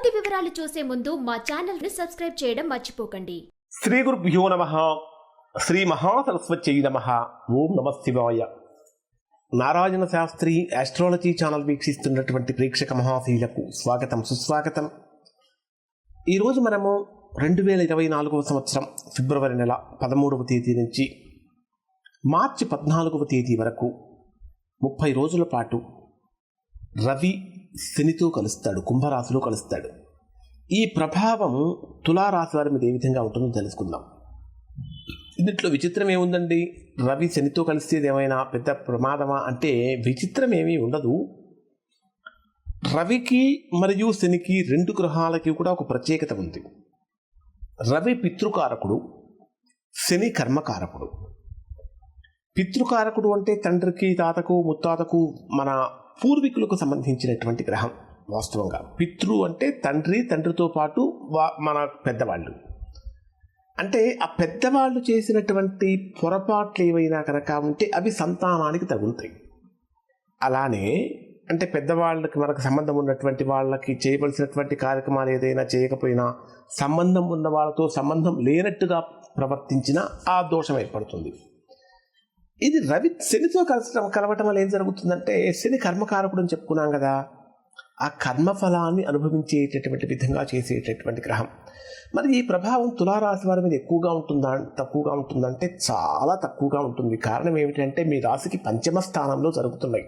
పూర్తి వివరాలు చూసే ముందు మా ఛానల్ని సబ్స్క్రైబ్ చేయడం మర్చిపోకండి. శ్రీ గురుభ్యో నమ. శ్రీ మహాసరస్వత్యై నమ. ఓం నమ శివాయ. నారాయణ శాస్త్రి ఆస్ట్రాలజీ ఛానల్ వీక్షిస్తున్నటువంటి ప్రేక్షక మహాశీలకు స్వాగతం సుస్వాగతం. ఈరోజు మనము రెండు వేల ఇరవై నాలుగవ సంవత్సరం ఫిబ్రవరి నెల పదమూడవ తేదీ నుంచి మార్చి పద్నాలుగవ తేదీ వరకు ముప్పై రోజుల పాటు రవి శనితో కలుస్తాడు కుంభరాశిలో కలుస్తాడు. ఈ ప్రభావం తులారాశి వారి మీద ఏ విధంగా ఉంటుందో తెలుసుకుందాం. దీంట్లో విచిత్రం ఏముందండి? రవి శనితో కలిసేది ఏమైనా పెద్ద ప్రమాదమా? అంటే విచిత్రం ఏమీ ఉండదు. రవికి మరియు శనికి రెండు గ్రహాలకి కూడా ఒక ప్రత్యేకత ఉంది. రవి పితృకారకుడు శని కర్మకారకుడు. పితృకారకుడు అంటే తండ్రికి తాతకు ముత్తాతకు మన పూర్వీకులకు సంబంధించినటువంటి గ్రహం వాస్తవంగా. పితృ అంటే తండ్రి తండ్రితో పాటు వా మన పెద్దవాళ్ళు. అంటే ఆ పెద్దవాళ్ళు చేసినటువంటి పొరపాట్లు ఏవైనా కనుక ఉంటే అవి సంతానానికి తగులుతాయి. అలానే అంటే పెద్దవాళ్ళకి మనకు సంబంధం ఉన్నటువంటి వాళ్ళకి చేయవలసినటువంటి కార్యక్రమాలు ఏదైనా చేయకపోయినా సంబంధం ఉన్న వాళ్ళతో సంబంధం లేనట్టుగా ప్రవర్తించినా ఆ దోషం ఏర్పడుతుంది. ఇది రవి శనితో కలసడం కలవటం వల్ల ఏం జరుగుతుందంటే శని కర్మకారకుడు అని చెప్పుకున్నాం కదా ఆ కర్మఫలాన్ని అనుభవించేటటువంటి విధంగా చేసేటటువంటి గ్రహం. మరి ఈ ప్రభావం తులారాశి వారి మీద ఎక్కువగా ఉంటుందా తక్కువగా ఉంటుందంటే చాలా తక్కువగా ఉంటుంది. కారణం ఏమిటంటే మీ రాశికి పంచమ స్థానంలో జరుగుతున్నాయి.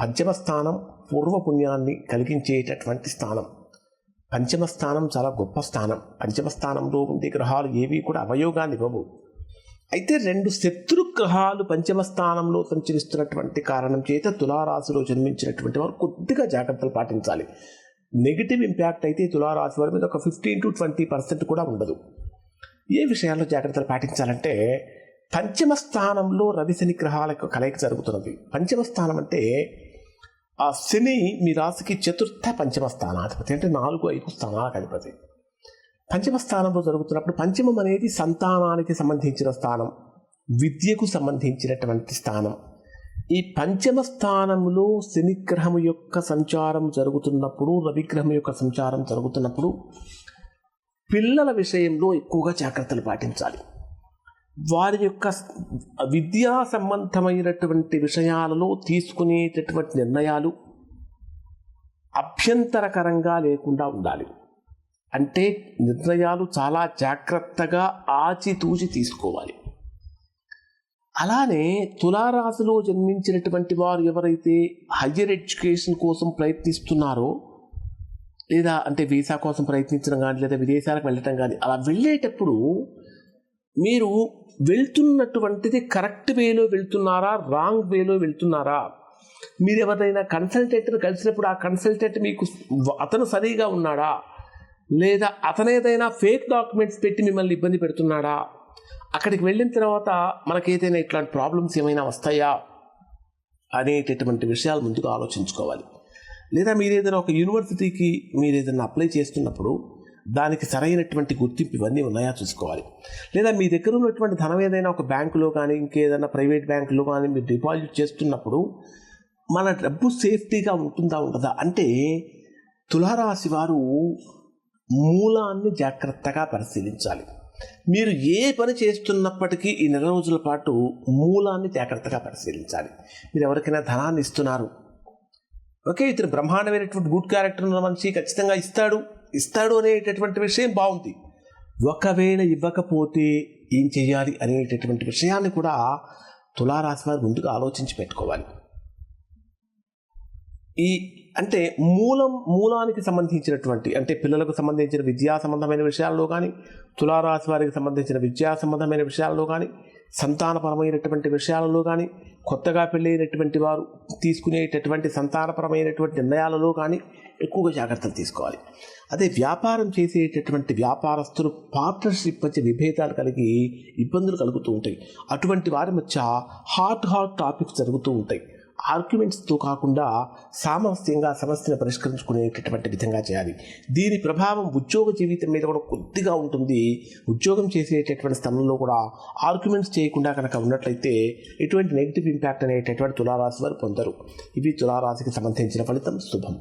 పంచమ స్థానం పూర్వపుణ్యాన్ని కలిగించేటటువంటి స్థానం. పంచమ స్థానం చాలా గొప్ప స్థానం. పంచమ స్థానంలో ఉండే గ్రహాలు ఏవి కూడా అవయోగాన్ని ఇవ్వవు. అయితే రెండు శత్రు గ్రహాలు పంచమ స్థానంలో సంచరిస్తున్నటువంటి కారణం చేత తులారాశిలో జన్మించినటువంటి వారు కొద్దిగా జాగ్రత్తలు పాటించాలి. నెగిటివ్ ఇంపాక్ట్ అయితే తులారాశి వారి మీద ఒక ఫిఫ్టీన్ టు ట్వంటీ పర్సెంట్ కూడా ఉండదు. ఏ విషయాల్లో జాగ్రత్తలు పాటించాలంటే పంచమ స్థానంలో రవి శని గ్రహాల యొక్క కలయిక జరుగుతున్నది. పంచమ స్థానం అంటే ఆ శని మీ రాశికి చతుర్థ పంచమ స్థానాధిపతి అంటే నాలుగు ఐదు స్థానాలకు అధిపతి. పంచమ స్థానంలో జరుగుతున్నప్పుడు పంచమం అనేది సంతానానికి సంబంధించిన స్థానం విద్యకు సంబంధించినటువంటి స్థానం. ఈ పంచమ స్థానంలో శనిగ్రహం యొక్క సంచారం జరుగుతున్నప్పుడు రవిగ్రహం యొక్క సంచారం జరుగుతున్నప్పుడు పిల్లల విషయంలో ఎక్కువగా జాగ్రత్తలు పాటించాలి. వారి యొక్క విద్యా సంబంధమైనటువంటి విషయాలలో తీసుకునేటటువంటి నిర్ణయాలు అభ్యంతరకరంగా లేకుండా ఉండాలి. అంటే నిర్ణయాలు చాలా జాగ్రత్తగా ఆచితూచి తీసుకోవాలి. అలానే తులారాశిలో జన్మించినటువంటి వారు ఎవరైతే హయ్యర్ ఎడ్యుకేషన్ కోసం ప్రయత్నిస్తున్నారో లేదా అంటే వీసా కోసం ప్రయత్నించడం కానీ లేదా విదేశాలకు వెళ్ళటం కానీ అలా వెళ్ళేటప్పుడు మీరు వెళ్తున్నటువంటిది కరెక్ట్ వేలో వెళ్తున్నారా రాంగ్ వేలో వెళ్తున్నారా? మీరు ఎవరైనా కన్సల్టెంట్ని కలిసినప్పుడు ఆ కన్సల్టెంట్ మీకు అతను సరిగా ఉన్నాడా? లేదా అతనేదైనా ఫేక్ డాక్యుమెంట్స్ పెట్టి మిమ్మల్ని ఇబ్బంది పెడుతున్నాడా? అక్కడికి వెళ్ళిన తర్వాత మనకేదైనా ఇట్లాంటి ప్రాబ్లమ్స్ ఏమైనా వస్తాయా? అనేటటువంటి విషయాలు ముందుగా ఆలోచించుకోవాలి. లేదా మీరు ఏదైనా ఒక యూనివర్సిటీకి మీరు ఏదైనా అప్లై చేస్తున్నప్పుడు దానికి సరైనటువంటి గుర్తింపు ఇవన్నీ ఉన్నాయా చూసుకోవాలి. లేదా మీ దగ్గర ఉన్నటువంటి ధనం ఏదైనా ఒక బ్యాంకులో కానీ ఇంకేదైనా ప్రైవేట్ బ్యాంకులో కానీ మీరు డిపాజిట్ చేస్తున్నప్పుడు మన డబ్బు సేఫ్టీగా ఉంటుందా ఉండదా? అంటే తులారాశి వారు మూలాన్ని జాగ్రత్తగా పరిశీలించాలి. మీరు ఏ పని చేస్తున్నప్పటికీ ఈ నెల రోజుల పాటు మూలాన్ని జాగ్రత్తగా పరిశీలించాలి. మీరు ఎవరికైనా ధనాన్ని ఇస్తున్నారు. ఓకే ఇతను బ్రహ్మాండమైనటువంటి గుడ్ క్యారెక్టర్ ఉన్న మనిషి ఖచ్చితంగా ఇస్తాడు. ఇస్తాడు అనేటటువంటి విషయం బాగుంది. ఒకవేళ ఇవ్వకపోతే ఏం చేయాలి అనేటటువంటి విషయాన్ని కూడా తులారాశి వారు ముందుగా ఆలోచించి పెట్టుకోవాలి. ఈ అంటే మూలం మూలానికి సంబంధించినటువంటి అంటే పిల్లలకు సంబంధించిన విద్యా సంబంధమైన విషయాల్లో కానీ తులారాశి వారికి సంబంధించిన విద్యా సంబంధమైన విషయాల్లో కానీ సంతానపరమైనటువంటి విషయాలలో కానీ కొత్తగా పెళ్ళైనటువంటి వారు తీసుకునేటటువంటి సంతానపరమైనటువంటి నిర్ణయాలలో కానీ ఎక్కువగా జాగ్రత్తలు తీసుకోవాలి. అదే వ్యాపారం చేసేటటువంటి వ్యాపారస్తులు పార్ట్నర్షిప్ మధ్య విభేదాలు కలిగి ఇబ్బందులు కలుగుతూ ఉంటాయి. అటువంటి వారి మధ్య హాట్ హాట్ టాపిక్స్ జరుగుతూ ఉంటాయి. ఆర్గ్యుమెంట్స్తో కాకుండా సామరస్యంగా సమస్యను పరిష్కరించుకునేటటువంటి విధంగా చేయాలి. దీని ప్రభావం ఉద్యోగ జీవితం మీద కూడా కొద్దిగా ఉంటుంది. ఉద్యోగం చేసేటటువంటి స్థలంలో కూడా ఆర్గ్యుమెంట్స్ చేయకుండా కనుక ఉన్నట్లయితే ఎటువంటి నెగిటివ్ ఇంపాక్ట్ అనేటటువంటి తులారాశి వారు పొందరు. ఇవి తులారాశికి సంబంధించిన ఫలితం. శుభం.